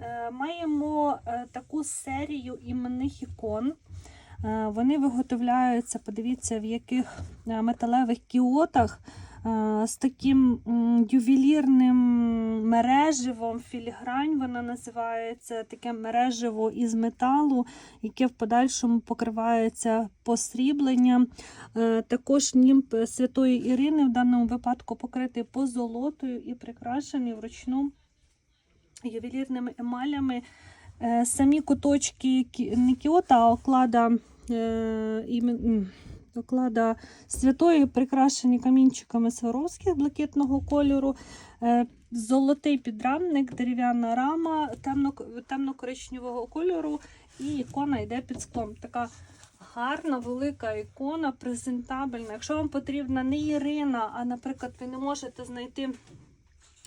Е, Маємо е, таку серію іменних ікон. Е, Вони виготовляються, подивіться, в яких металевих кіотах з таким ювелірним мереживом, філігрань вона називається, таке мереживо із металу, яке в подальшому покривається посрібленням. Також німб Святої Ірини в даному випадку покритий позолотою і прикрашений вручну ювелірними емалями. Е, Самі куточки не кіота, а оклада, е, оклада святої прикрашені камінчиками Сваровських блакитного кольору. Е, Золотий підрамник, дерев'яна рама темно, темно-коричневого кольору, і ікона йде під склом. Така гарна, велика ікона, презентабельна. Якщо вам потрібна не Ірина, а, наприклад, ви не можете знайти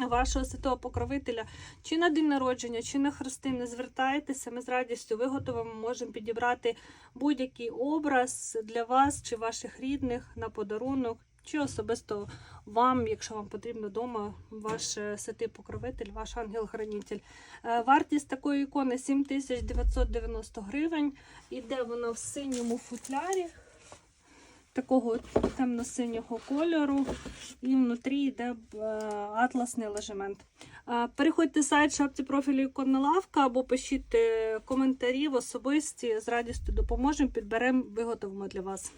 вашого святого покровителя чи на день народження, чи на хрестини, звертайтеся, ми з радістю виготовимо, можемо підібрати будь-який образ для вас чи ваших рідних на подарунок, чи особисто вам, якщо вам потрібно вдома, ваш е, святий покровитель, ваш ангел-хранитель. Е, Вартість такої ікони 7990 гривень. Іде вона в синьому футлярі. Такого темно-синього кольору, і внутрі йде е, атласний ложемент. Е, Переходьте на сайт шапці профілю іконна лавка або пишіть е, коментарі в особисті. З радістю допоможемо, підберемо, виготовимо для вас.